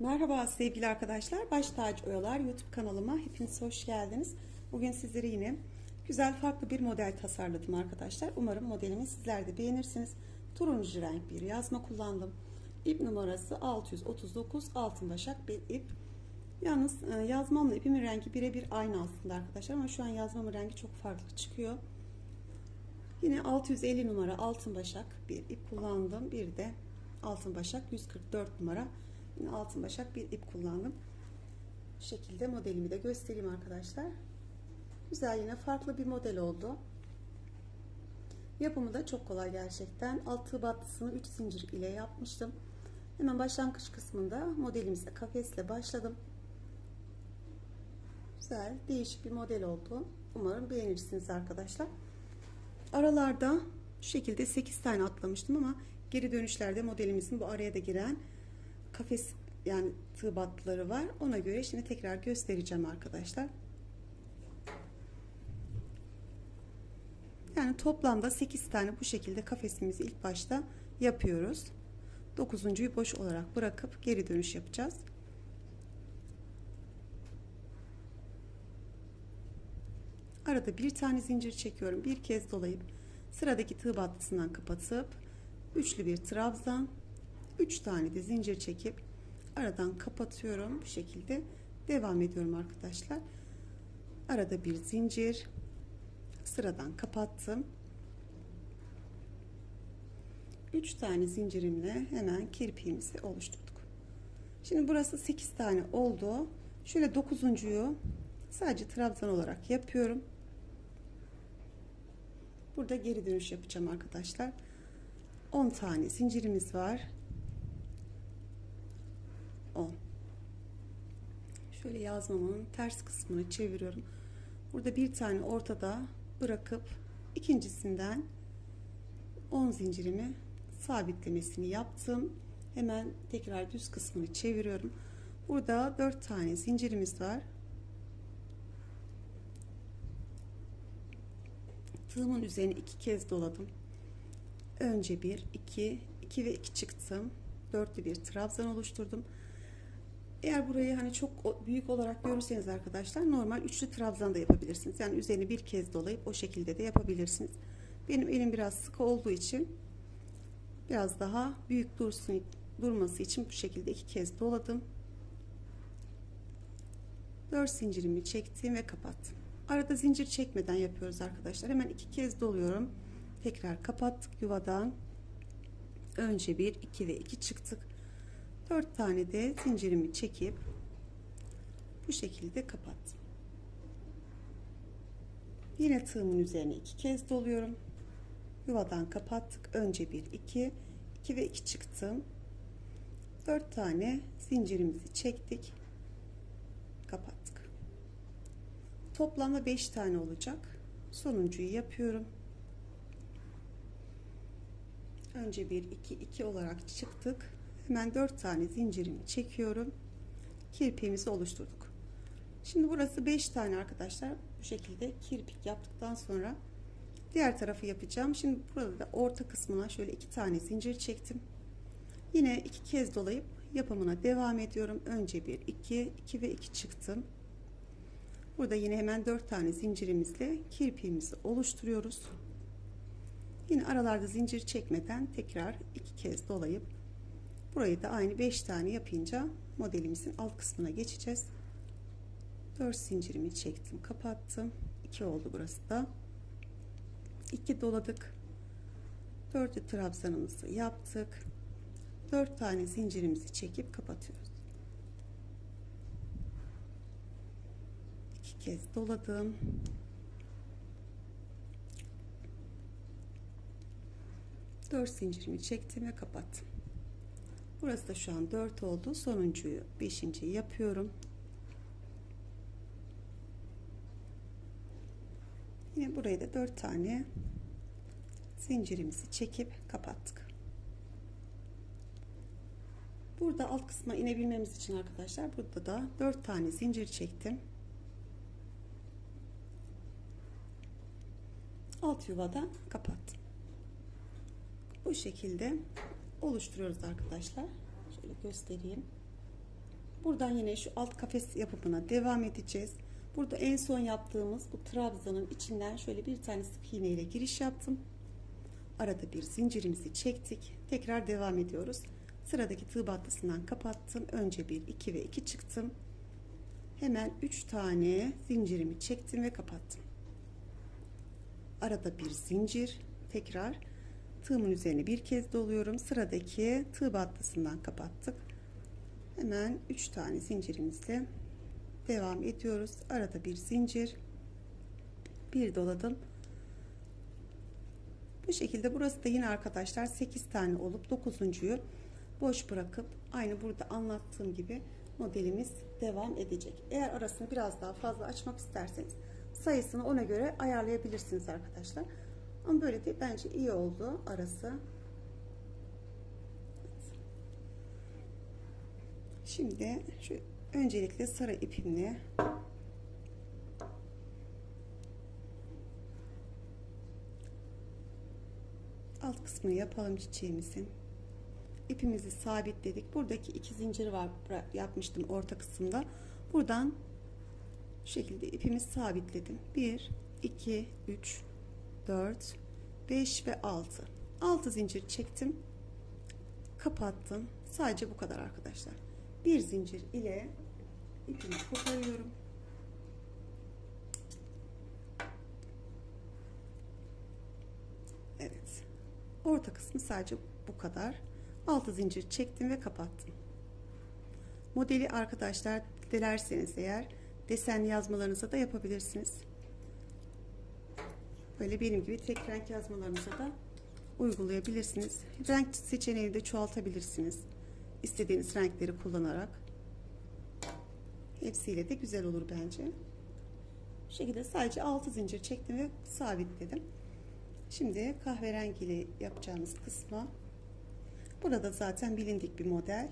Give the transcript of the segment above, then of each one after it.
Merhaba sevgili arkadaşlar. Baş Tacı Oyalar YouTube kanalıma hepiniz hoş geldiniz. Bugün sizlere yine güzel farklı bir model tasarladım arkadaşlar. Umarım modelimi sizler de beğenirsiniz. Turuncu renk bir yazma kullandım. İp numarası 639 altın başak bir ip. Yalnız e, yazmamla ipimin rengi birebir aynı aslında arkadaşlar ama şu an yazmamın rengi çok farklı çıkıyor. Yine 650 numara altın başak bir ip kullandım. Bir de altın başak 144 numara Yine altın başak bir ip kullandım. Bu şekilde modelimi de göstereyim arkadaşlar. Güzel yine farklı bir model oldu. Yapımı da çok kolay gerçekten. Altı battısını 3 zincir ile yapmıştım. Hemen başlangıç kısmında modelimize kafesle başladım. Güzel, değişik bir model oldu. Umarım beğenirsiniz arkadaşlar. Aralarda şu şekilde 8 tane atlamıştım ama geri dönüşlerde modelimizin bu araya da giren kafes yani tığ batları var. Ona göre şimdi tekrar göstereceğim arkadaşlar. Yani toplamda 8 tane bu şekilde kafesimizi ilk başta yapıyoruz. 9.yu boş olarak bırakıp geri dönüş yapacağız. Arada bir tane zincir çekiyorum. Bir kez dolayıp sıradaki tığ battısından kapatıp üçlü bir trabzan 3 tane de zincir çekip aradan kapatıyorum. Bu şekilde devam ediyorum arkadaşlar. Arada bir zincir sıradan kapattım. 3 tane zincirimle hemen kirpiğimizi oluşturduk. Şimdi burası 8 tane oldu. Şöyle 9.yu sadece trabzan olarak yapıyorum. Burada geri dönüş yapacağım arkadaşlar. 10 tane zincirimiz var. 10 şöyle yazmamın ters kısmını çeviriyorum. Burada bir tane ortada bırakıp ikincisinden 10 zincirimi sabitlemesini yaptım. Hemen tekrar düz kısmını çeviriyorum. Burada 4 tane zincirimiz var. Tığımın üzerine iki kez doladım. Önce bir iki iki ve iki çıktım. Dörtlü bir trabzan oluşturdum eğer burayı hani çok büyük olarak görürseniz arkadaşlar normal üçlü trabzan da yapabilirsiniz. Yani üzerine bir kez dolayıp o şekilde de yapabilirsiniz. Benim elim biraz sıkı olduğu için biraz daha büyük dursun durması için bu şekilde iki kez doladım. 4 zincirimi çektim ve kapattım. Arada zincir çekmeden yapıyoruz arkadaşlar. Hemen iki kez doluyorum. Tekrar kapattık yuvadan. Önce bir, iki ve iki çıktık 4 tane de zincirimi çekip bu şekilde kapattım. Yine tığımın üzerine iki kez doluyorum. Yuvadan kapattık. Önce 1 2 2 ve 2 çıktım. 4 tane zincirimizi çektik. Kapattık. Toplamda 5 tane olacak. Sonuncuyu yapıyorum. Önce 1 2 2 olarak çıktık hemen 4 tane zincirimi çekiyorum. Kirpiğimizi oluşturduk. Şimdi burası 5 tane arkadaşlar bu şekilde kirpik yaptıktan sonra diğer tarafı yapacağım. Şimdi burada da orta kısmına şöyle iki tane zincir çektim. Yine iki kez dolayıp yapımına devam ediyorum. Önce bir iki iki ve iki çıktım. Burada yine hemen 4 tane zincirimizle kirpiğimizi oluşturuyoruz. Yine aralarda zincir çekmeden tekrar iki kez dolayıp Burayı da aynı 5 tane yapınca modelimizin alt kısmına geçeceğiz. 4 zincirimi çektim, kapattım. 2 oldu burası da. 2 doladık. 4 trabzanımızı yaptık. 4 tane zincirimizi çekip kapatıyoruz. 2 kez doladım. Dört zincirimi çektim ve kapattım. Burası da şu an 4 oldu. Sonuncuyu 5. yapıyorum. Yine burayı da 4 tane zincirimizi çekip kapattık. Burada alt kısma inebilmemiz için arkadaşlar burada da 4 tane zincir çektim. Alt yuvada kapattım. Bu şekilde oluşturuyoruz arkadaşlar. Şöyle göstereyim. Buradan yine şu alt kafes yapımına devam edeceğiz. Burada en son yaptığımız bu trabzanın içinden şöyle bir tane sık iğne ile giriş yaptım. Arada bir zincirimizi çektik. Tekrar devam ediyoruz. Sıradaki tığ battısından kapattım. Önce bir, iki ve iki çıktım. Hemen üç tane zincirimi çektim ve kapattım. Arada bir zincir. Tekrar tığımın üzerine bir kez doluyorum. Sıradaki tığ battısından kapattık. Hemen 3 tane zincirimizle devam ediyoruz. Arada bir zincir. Bir doladım. Bu şekilde burası da yine arkadaşlar 8 tane olup 9.yu boş bırakıp aynı burada anlattığım gibi modelimiz devam edecek. Eğer arasını biraz daha fazla açmak isterseniz sayısını ona göre ayarlayabilirsiniz arkadaşlar. Ama böyle de bence iyi oldu arası. Şimdi şu öncelikle sarı ipimle alt kısmını yapalım çiçeğimizin. İpimizi sabitledik. Buradaki iki zincir var yapmıştım orta kısımda. Buradan şu şekilde ipimi sabitledim. 1 2 3 4 5 ve 6. 6 zincir çektim. Kapattım. Sadece bu kadar arkadaşlar. Bir zincir ile ipimi koparıyorum. Evet. Orta kısmı sadece bu kadar. 6 zincir çektim ve kapattım. Modeli arkadaşlar dilerseniz eğer desenli yazmalarınıza da yapabilirsiniz. Böyle benim gibi tek renk yazmalarınıza da uygulayabilirsiniz. Renk seçeneğini de çoğaltabilirsiniz. İstediğiniz renkleri kullanarak. Hepsiyle de güzel olur bence. Bu şekilde sadece 6 zincir çektim ve sabitledim. Şimdi kahverengiyle yapacağımız kısma burada zaten bilindik bir model.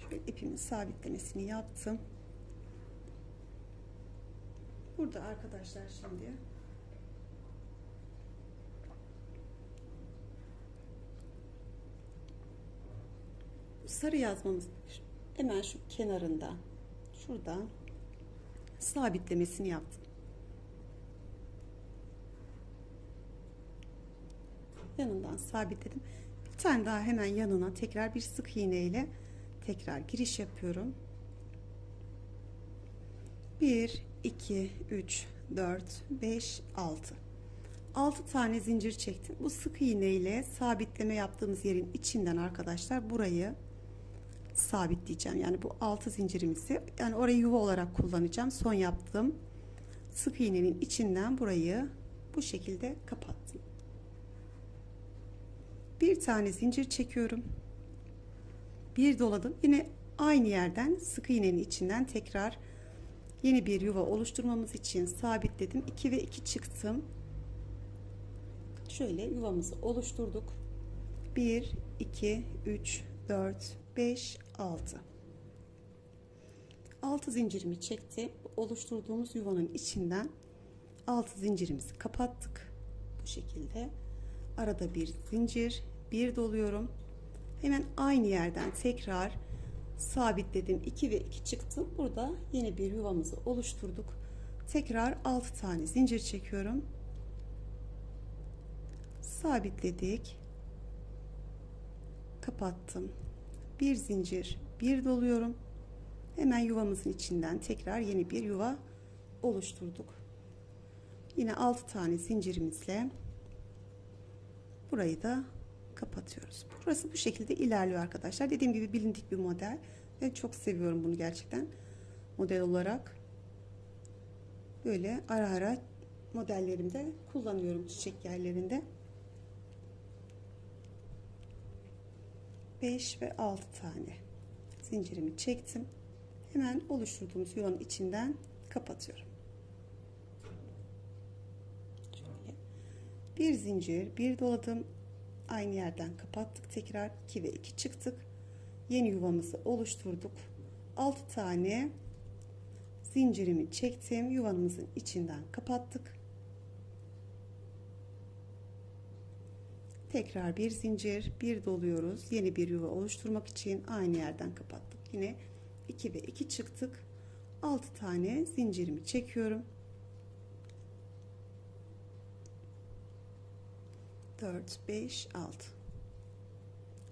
Şöyle ipimin sabitlemesini yaptım. Burada arkadaşlar şimdi sarı yazmamız hemen şu kenarında şuradan sabitlemesini yaptım. Yanından sabitledim. Bir tane daha hemen yanına tekrar bir sık iğne ile tekrar giriş yapıyorum. 1 2 3 4 5 6 6 tane zincir çektim. Bu sık iğne ile sabitleme yaptığımız yerin içinden arkadaşlar burayı sabitleyeceğim. Yani bu 6 zincirimizi yani orayı yuva olarak kullanacağım. Son yaptığım sık iğnenin içinden burayı bu şekilde kapattım. Bir tane zincir çekiyorum. Bir doladım. Yine aynı yerden sık iğnenin içinden tekrar yeni bir yuva oluşturmamız için sabitledim. 2 ve 2 çıktım. Şöyle yuvamızı oluşturduk. 1 2 3 4 5 6 6 zincirimi çekti. Oluşturduğumuz yuvanın içinden 6 zincirimizi kapattık. Bu şekilde arada bir zincir, bir doluyorum. Hemen aynı yerden tekrar sabitledim. 2 ve 2 çıktım. Burada yeni bir yuvamızı oluşturduk. Tekrar 6 tane zincir çekiyorum. Sabitledik. Kapattım. Bir zincir, bir doluyorum. Hemen yuvamızın içinden tekrar yeni bir yuva oluşturduk. Yine 6 tane zincirimizle burayı da kapatıyoruz. Burası bu şekilde ilerliyor arkadaşlar. Dediğim gibi bilindik bir model. ve çok seviyorum bunu gerçekten. Model olarak. Böyle ara ara modellerimde kullanıyorum çiçek yerlerinde. 5 ve 6 tane zincirimi çektim. Hemen oluşturduğumuz yuvanın içinden kapatıyorum. Şöyle. Bir zincir, bir doladım. Aynı yerden kapattık. Tekrar 2 ve 2 çıktık. Yeni yuvamızı oluşturduk. 6 tane zincirimi çektim. Yuvanımızın içinden kapattık. Tekrar bir zincir, bir doluyoruz. Yeni bir yuva oluşturmak için aynı yerden kapattık. Yine 2 ve 2 çıktık. 6 tane zincirimi çekiyorum. 4, 5, 6.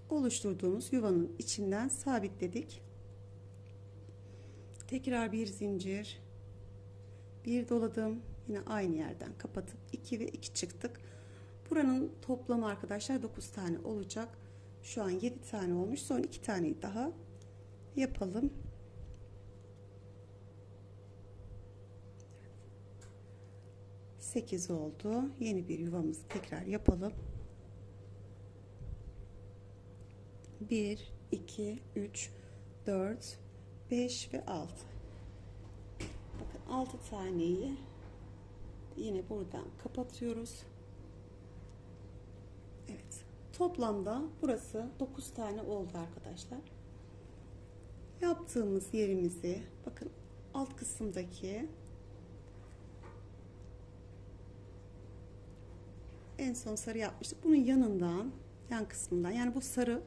Oluşturduğumuz yuvanın içinden sabitledik. Tekrar bir zincir, bir doladım. Yine aynı yerden kapatıp 2 ve 2 çıktık. Buranın toplamı arkadaşlar 9 tane olacak. Şu an 7 tane olmuş. Son 2 taneyi daha yapalım. Sekiz oldu. Yeni bir yuvamızı tekrar yapalım. 1, 2, 3, 4, 5 ve 6. Bakın 6 taneyi yine buradan kapatıyoruz. Evet. Toplamda burası 9 tane oldu arkadaşlar. Yaptığımız yerimizi bakın alt kısımdaki en son sarı yapmıştık. Bunun yanından yan kısmından yani bu sarı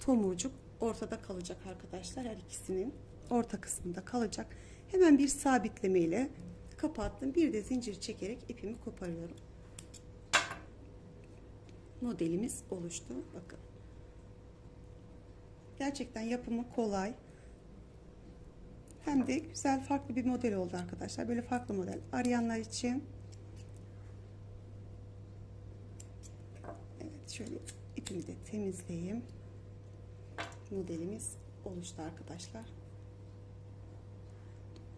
tomurcuk ortada kalacak arkadaşlar. Her ikisinin orta kısmında kalacak. Hemen bir sabitleme ile kapattım. Bir de zincir çekerek ipimi koparıyorum. Modelimiz oluştu. Bakın. Gerçekten yapımı kolay. Hem de güzel farklı bir model oldu arkadaşlar. Böyle farklı model arayanlar için. Evet şöyle ipimi de temizleyeyim. Modelimiz oluştu arkadaşlar.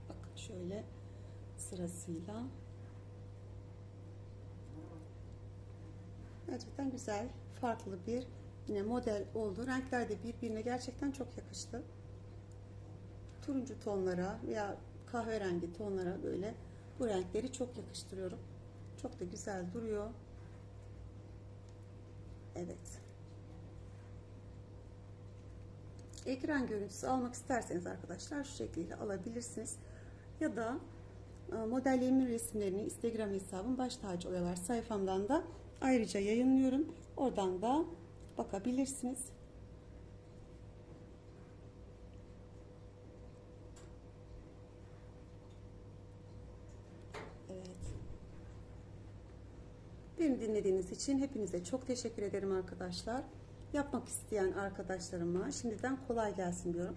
Bakın şöyle sırasıyla. Gerçekten güzel, farklı bir yine model oldu. Renkler de birbirine gerçekten çok yakıştı. Turuncu tonlara veya kahverengi tonlara böyle bu renkleri çok yakıştırıyorum. Çok da güzel duruyor. Evet. Ekran görüntüsü almak isterseniz arkadaşlar şu şekilde alabilirsiniz. Ya da e, modellerimin resimlerini Instagram hesabım baş tacı oyalar sayfamdan da ayrıca yayınlıyorum. Oradan da bakabilirsiniz. Evet. Beni dinlediğiniz için hepinize çok teşekkür ederim arkadaşlar. Yapmak isteyen arkadaşlarıma şimdiden kolay gelsin diyorum.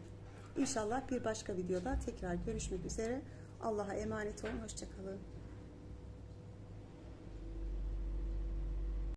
İnşallah bir başka videoda tekrar görüşmek üzere. Allah'a emanet olun. Hoşçakalın.